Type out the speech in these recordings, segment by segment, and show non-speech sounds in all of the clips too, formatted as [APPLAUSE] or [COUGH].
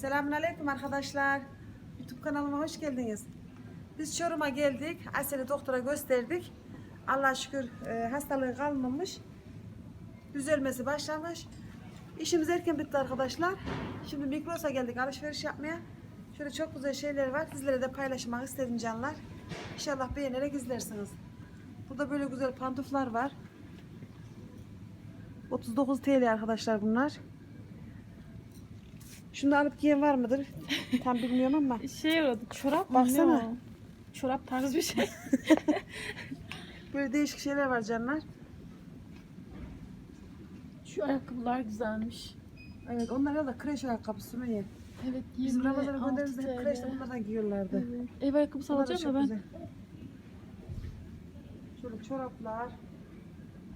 Selamünaleyküm arkadaşlar. YouTube kanalıma hoş geldiniz. Biz Çorum'a geldik. Asel'i doktora gösterdik. Allah şükür e, hastalığı kalmamış. Düzelmesi başlamış. İşimiz erken bitti arkadaşlar. Şimdi Migros'a geldik alışveriş yapmaya. Şöyle çok güzel şeyler var. Sizlere de paylaşmak istedim canlar. İnşallah beğenerek izlersiniz. Burada böyle güzel pantuflar var. 39 TL arkadaşlar bunlar. Şunu alıp giyen var mıdır? Tam bilmiyorum ama. [LAUGHS] Şey oldu çorap mı? Baksana. Ne o? Çorap tarzı bir şey. [LAUGHS] Böyle değişik şeyler var canlar. Şu ayakkabılar güzelmiş. Evet onlar da kreş ayakkabısı mı ye? Evet Bizim 26 Ramazan'a gönderimizde hep kreşte bunlardan giyiyorlardı. Evet. Ev ayakkabısı Bunlar da alacağım çok da ben. güzel. Şöyle çoraplar.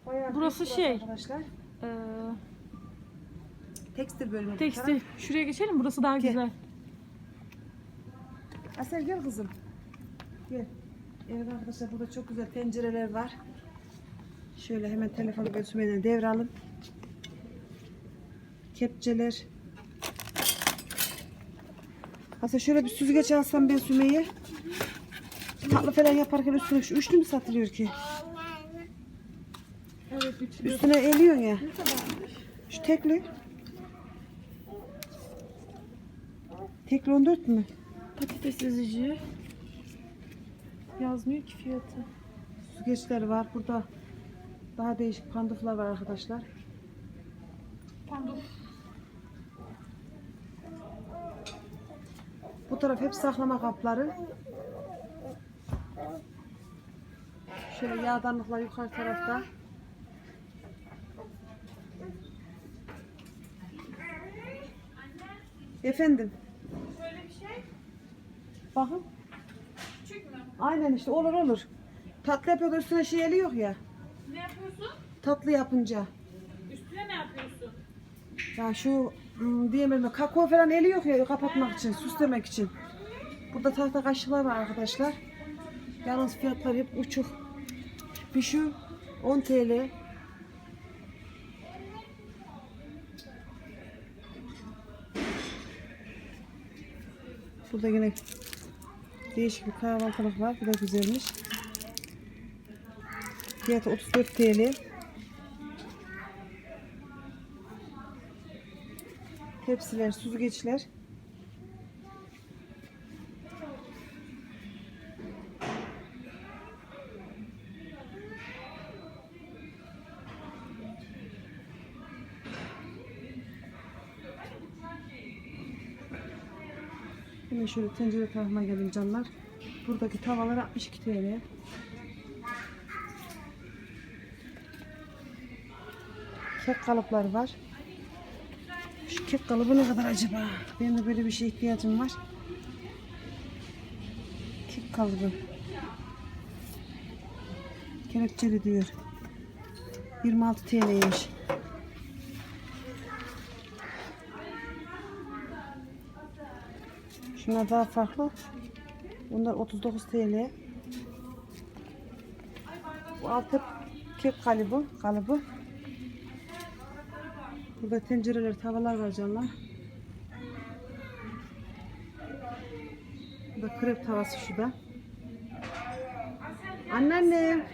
Bayağı Burası şey. Arkadaşlar. Ee, Tekstil bölümü. tekstil. taraf. Şuraya geçelim burası daha Gel. güzel. Asel gel kızım. Gel. Evet arkadaşlar burada çok güzel tencereler var. Şöyle hemen telefonu götürmeden devralım. Kepçeler. Aslında şöyle bir süzgeç alsam ben Sümeyye. Tatlı falan yaparken üstüne şu üçlü mü satılıyor ki? Evet üçlü. Üstüne eliyorsun ya. Şu tekli. Tekli 14 mü? Patates ezici. Yazmıyor ki fiyatı. Süzgeçler var. Burada daha değişik panduflar var arkadaşlar. Pardon. Bu taraf hep saklama kapları. Şöyle yağdanlıklar yukarı tarafta. Efendim. Bakın. Küçük mü? Aynen işte olur olur. Tatlı yapıyor üstüne şey eliyor ya. Ne yapıyorsun? Tatlı yapınca. Üstüne ne yapıyorsun? Ya şu hmm, diyemedim kakao falan eliyor ya kapatmak için, süslemek için. Burada tahta kaşıklar var arkadaşlar. Yalnız fiyatlar hep uçuk. Bir şu 10 TL. Burada yine değişik bir kahvaltılık var. Bu da güzelmiş. Fiyatı 34 TL. Tepsiler, süzgeçler. Hemen şöyle tencere tarafına gelin canlar. Buradaki tavalar 62 TL. Kek kalıpları var. Şu kek kalıbı ne kadar acaba? Benim de böyle bir şeye ihtiyacım var. Kek kalıbı. Kelepçeli diyor. 26 TL'ymiş. Şunlar daha farklı. Bunlar 39 TL. Bu altı kek kalıbı. kalıbı. Burada tencereler, tavalar var canlar. Burada krep tavası şu da. Anneannem.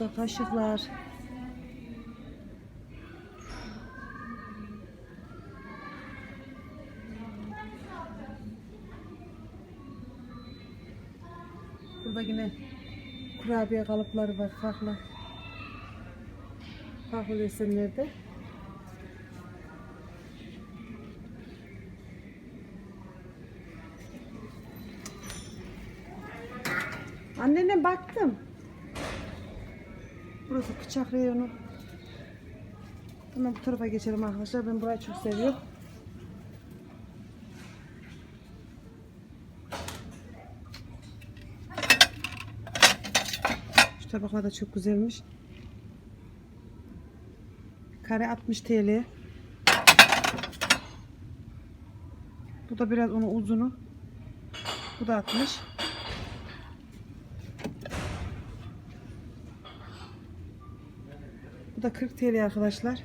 Burada kaşıklar. Burada yine kurabiye kalıpları var farklı. Farklı desenlerde. Annene baktım. Burası bıçak reyonu. Hemen bu tarafa geçelim arkadaşlar. Ben burayı çok seviyorum. Şu tabaklar da çok güzelmiş. Kare 60 TL. Bu da biraz onun uzunu. Bu da 60. Bu da 40 TL arkadaşlar.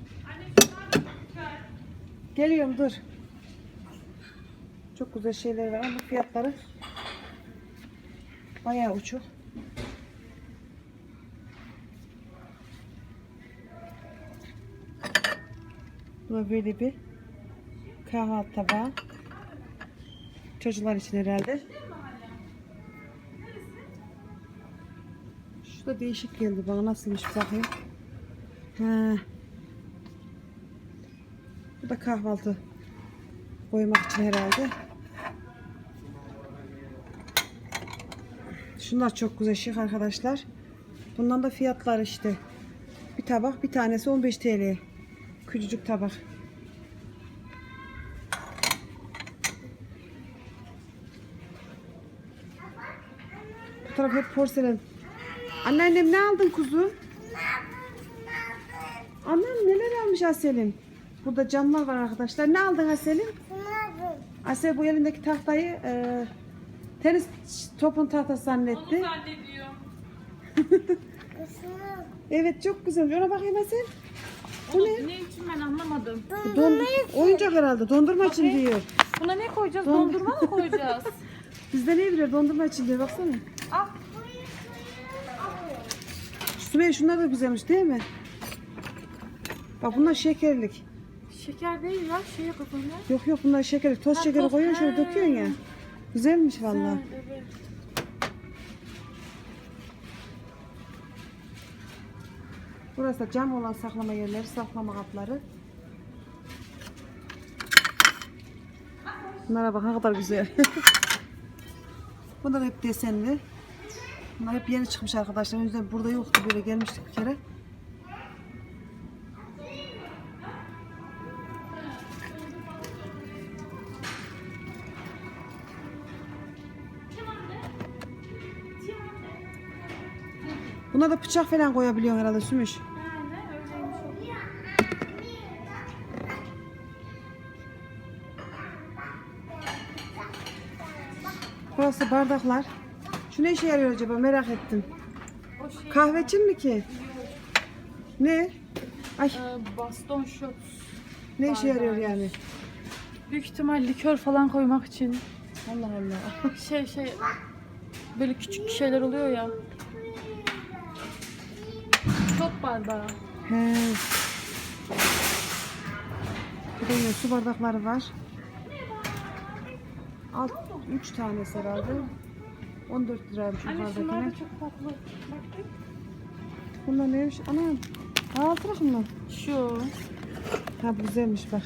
Geliyorum dur. Çok güzel şeyler var ama fiyatları bayağı uçuk. Bu da böyle bir kahvaltı tabağı. Çocuklar için herhalde. Şu da değişik geldi bana nasılmış bakayım. Bu da kahvaltı koymak için herhalde. Şunlar çok güzel şık arkadaşlar. Bundan da fiyatlar işte. Bir tabak bir tanesi 15 TL. Küçücük tabak. Bu taraf hep porselen. Anneannem ne aldın kuzum? Annem neler almış Asel'im? Burada camlar var arkadaşlar. Ne aldın Asel'im? Asel bu elindeki tahtayı e, tenis topun tahtası zannetti. Onu zannediyor. Evet çok güzel. Ona bakayım Asel. Bu Onu ne? ne için ben anlamadım. Don, oyuncak herhalde. Dondurma için Bakayım. diyor. Buna ne koyacağız? Don- Dondurma mı koyacağız? [LAUGHS] Bizde ne bilir dondurma için diyor. Baksana. Al. Sümeyye şunlar da güzelmiş değil mi? Bak bunlar şekerlik. Şeker değil ya. Şey yapalım ya. Yok yok bunlar şekerlik. Toz Ha, şekeri toz- koyuyorsun şöyle Ha. döküyorsun ya. Güzelmiş vallahi. Evet. Burası da cam olan saklama yerleri, saklama kapları. Bunlara bak ne kadar güzel. [LAUGHS] Bunlar hep desenli. Bunlar hep yeni çıkmış arkadaşlar. O yüzden burada yoktu böyle gelmiştik bir kere. Buna da bıçak falan koyabiliyorsun herhalde Sümüş. Burası bardaklar. Şu ne işe yarıyor acaba merak ettim. Şey. Kahve için mi ki? Ne? Ay Ee, baston shot. ne işe yarıyor yani? Büyük ihtimal likör falan koymak için. Allah Allah. Şey şey böyle küçük şeyler oluyor ya. Bardağı. He. Bir de su bardakları var. Alt 3 tanesi herhalde. 14 liraymış Anne şunlar yukarıdakine. da çok tatlı. Bak Bunlar neymiş? Anam. Altı mı? Şu. Ha bu güzelmiş bak.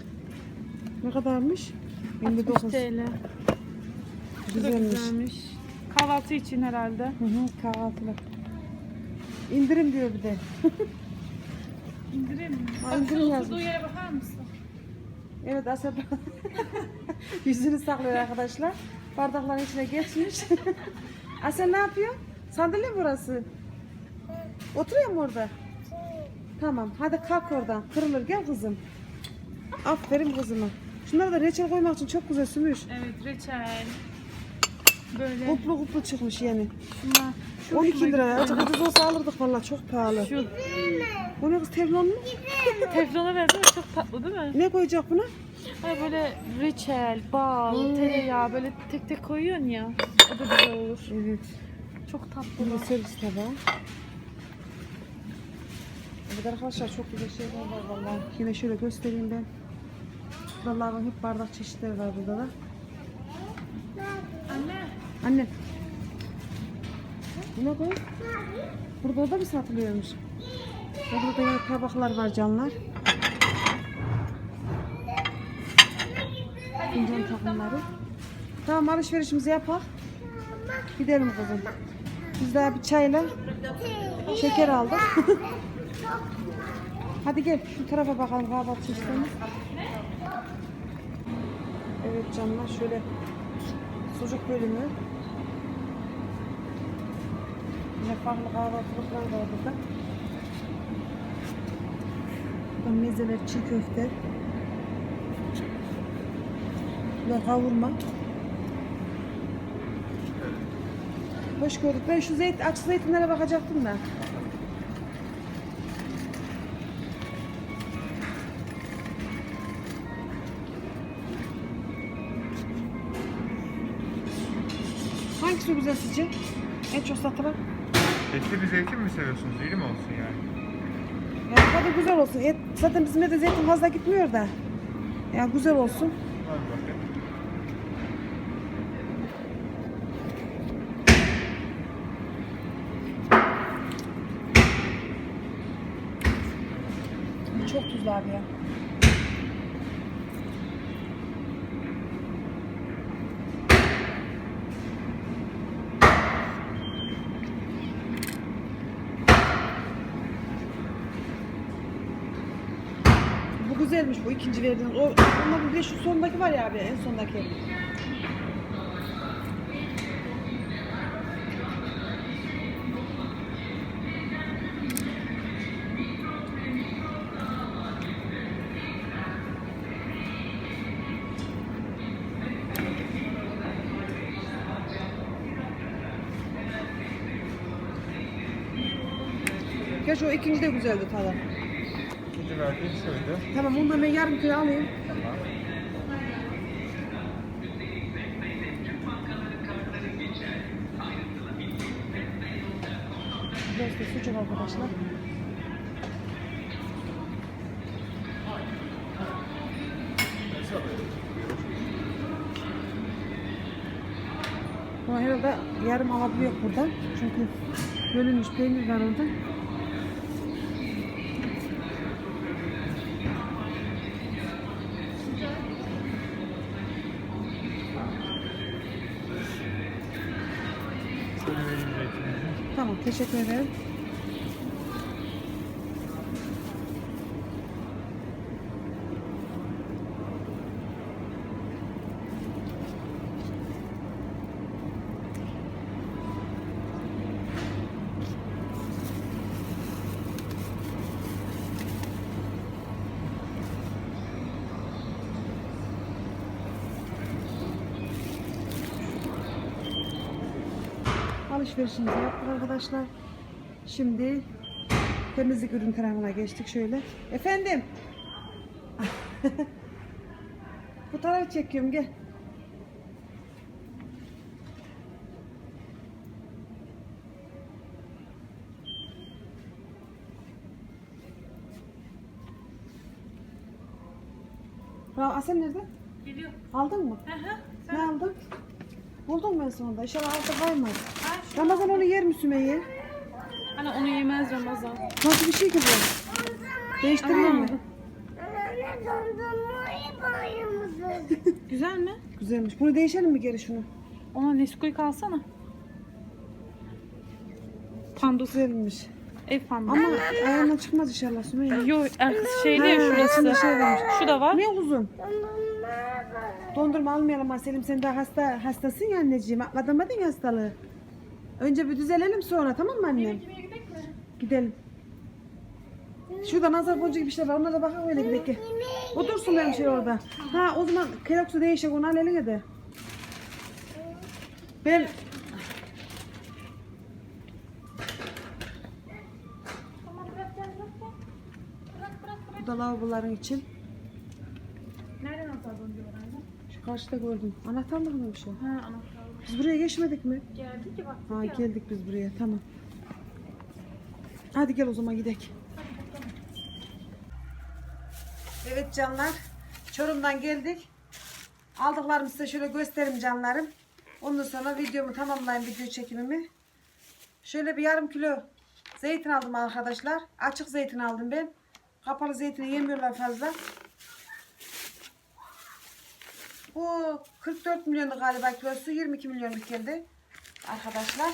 Ne kadarmış? 59. 60 TL. Şu da Güzelmiş. güzelmiş. Kahvaltı için herhalde. Hı hı kahvaltılık. İndirim diyor bir de. İndirim mi? Bak indirim şu yazmış. oturduğu yere bakar mısın? Evet Asya [LAUGHS] yüzünü saklıyor arkadaşlar. Bardakların içine geçmiş. [LAUGHS] Asya ne yapıyor? Sandalye mi burası? Oturuyor mu orada? Tamam hadi kalk oradan. Kırılır gel kızım. Aferin kızıma. Şunları da reçel koymak için çok güzel sümüş. Evet reçel. Böyle. Kuplu kuplu çıkmış yani. Şunlar. Şu 12 hoşuma lira. gitti. Azıcık ucuz olsa alırdık valla çok pahalı. Şu Bu ne kız teflon mu? [LAUGHS] teflona benziyor çok tatlı değil mi? Ne koyacak buna? Hani böyle reçel, bal, Hmm. tereyağı böyle tek tek koyuyorsun ya. O da güzel olur. Evet. Çok tatlı. Bir servis tabağı. Evet arkadaşlar çok güzel şeyler var vallahi. Yine şöyle göstereyim ben. Buralarda hep bardak çeşitleri var burada da. Anne. Anne. Buna koy. Burada da mı satılıyormuş? Burada da yine tabaklar var canlar. Fincan takımları. Tamam alışverişimizi yapak. Gidelim kızım. Biz daha bir çayla şeker aldık. [LAUGHS] Hadi gel şu tarafa bakalım kahvaltı çeşitlerimiz. Evet canlar şöyle sucuk bölümü. Yine farklı kahvaltılıklar var burada. Burada mezeler, çiğ köfte. Burada kavurma. Hoş gördük. Ben şu zeyt, akçı zeytinlere bakacaktım da. Hangisi güzel sizce? En çok satılan? Etli bir zeytin mi seviyorsunuz? İyi mi olsun yani? Yani tadı güzel olsun. Et, zaten bizim evde zeytin fazla gitmiyor da. Yani güzel olsun. Hadi bakayım. Çok tuzlu abi ya. Bu güzelmiş bu ikinci verdiğiniz. O onların bir de şu sondaki var ya abi en sondaki. Gerçi o ikinci de güzeldi tadı. İkinci verdiğim şuydu. Tamam ondan ben yarım kilo alayım. Tamam. Biraz da sucuk arkadaşlar. Ama herhalde yarım alabiliyor burada. Çünkü bölünmüş peynir var orada. Teşekkür ederim. Alışverişimizi yaptık arkadaşlar. Şimdi temizlik ürün tarafına geçtik şöyle. Efendim. [LAUGHS] Bu tarafı çekiyorum gel. Bravo. Asel nerede? Geliyor. Aldın mı? Hı hı. Ne aldın? Buldun mu en sonunda? İnşallah altta kaymaz. Ramazan onu yer mi Sümeyye? Hani onu yemez Ramazan. Nasıl bir şey ki bu? Değiştireyim mi? Güzel mi? [LAUGHS] Güzelmiş. Bunu değişelim mi geri şunu? Ona Nesquik alsana. Pandus Güzelmiş. ev pandu. Ama ayağına çıkmaz inşallah Sümeyye. Yok arkası şeyde ya Ha, şurası. şey varmış. Şu da var. Ne uzun? Dondurma almayalım ha Selim sen daha hasta hastasın ya anneciğim. Atlamadın ya hastalığı. Önce bir düzelelim sonra tamam mı annem? Gidelim. Şurada nazar boncuğu gibi şeyler var. Onlara bakalım öyle gidelim. gel. O dursun benim şey orada. Ha o zaman keloksu değişik onu al eline de. Ben bu da lavaboların için. Nereden anahtar boncuğu var anne? Şu karşıda gördüm. Anahtarlık mı bir şey? Ha anahtar. Biz buraya geçmedik mi? Geldi ki baktık Ha ya. geldik biz buraya tamam. Hadi gel o zaman gidelim. Evet canlar. Çorum'dan geldik. Aldıklarımı size şöyle göstereyim canlarım. Ondan sonra videomu tamamlayayım video çekimimi. Şöyle bir yarım kilo zeytin aldım arkadaşlar. Açık zeytin aldım ben. Kapalı zeytini yemiyorlar fazla. Bu 44 milyonluk galiba kilosu 22 milyonluk geldi arkadaşlar.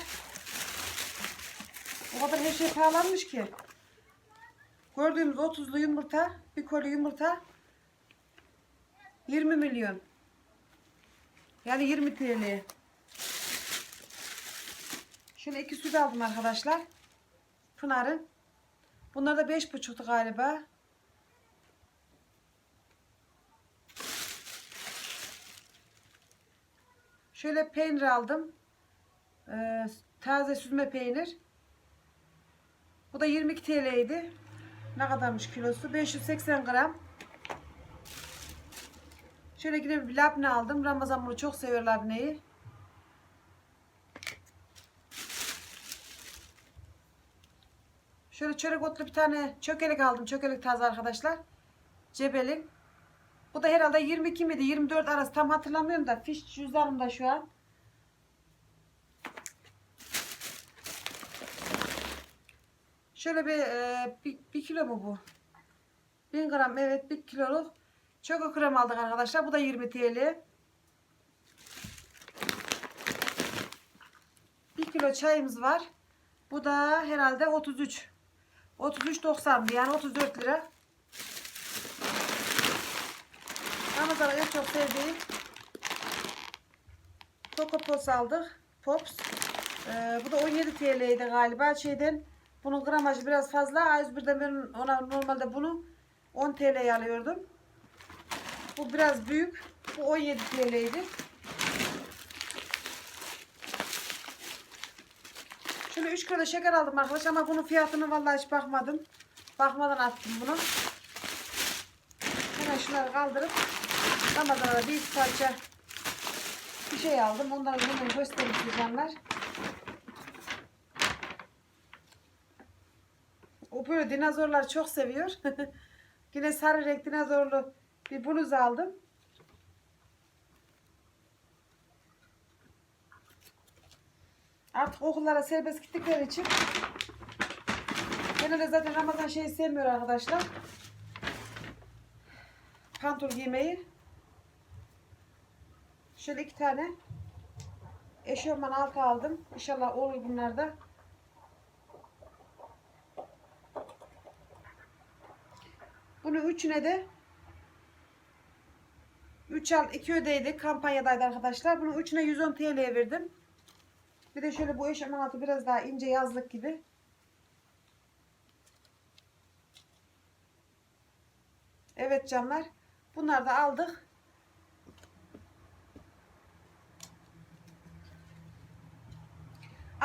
O kadar her şey pahalanmış ki. Gördüğümüz 30'lu yumurta, bir koli yumurta 20 milyon. Yani 20 TL. Şöyle iki süt aldım arkadaşlar. Pınar'ın. Bunlar da 5,5'tu galiba. Şöyle peynir aldım. Ee, taze süzme peynir. Bu da 22 TL'ydi. Ne kadarmış kilosu? 580 gram. Şöyle yine bir labne aldım. Ramazan bunu çok seviyor labneyi. Şöyle çörek otlu bir tane çökelek aldım. Çökelek taze arkadaşlar. Cebelin. Bu da herhalde 22 miydi 24 arası tam hatırlamıyorum da fiş cüzdanımda şu an. Şöyle bir, e, bir, kilo mu bu? 1000 gram evet bir kiloluk çoko krem aldık arkadaşlar. Bu da 20 TL. 1 kilo çayımız var. Bu da herhalde 33. 33.90 yani 34 lira. Ramazan'ın en çok sevdiğim Coco Pops aldık. Pops. Ee, bu da 17 TL'ydi galiba şeyden. Bunun gramajı biraz fazla. A101'de ben ona normalde bunu 10 TL'ye alıyordum. Bu biraz büyük. Bu 17 TL'ydi. Şöyle 3 kilo şeker aldım arkadaşlar ama bunun fiyatını vallahi hiç bakmadım. Bakmadan attım bunu. Hemen şunları kaldırıp Ramazan'a bir parça bir şey aldım. Onları hemen göstereyim size canlar. O böyle dinozorlar çok seviyor. [LAUGHS] Yine sarı renk dinozorlu bir bluz aldım. Artık okullara serbest gittikleri için genelde zaten Ramazan şeyi sevmiyor arkadaşlar. Pantol giymeyi. Şöyle iki tane eşofman altı aldım. İnşallah olur bunlar da. Bunu üçüne de 3 al 2 ödeydi. Kampanyadaydı arkadaşlar. Bunu üçüne 110 TL'ye verdim. Bir de şöyle bu eşofman altı biraz daha ince yazlık gibi. Evet canlar. Bunları da aldık.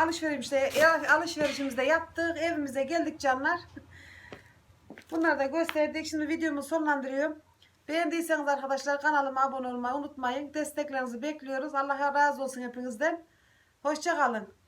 Alışverişte alışverişimizi de yaptık. Evimize geldik canlar. Bunları da gösterdik. Şimdi videomu sonlandırıyorum. Beğendiyseniz arkadaşlar kanalıma abone olmayı unutmayın. Desteklerinizi bekliyoruz. Allah razı olsun hepinizden. Hoşçakalın.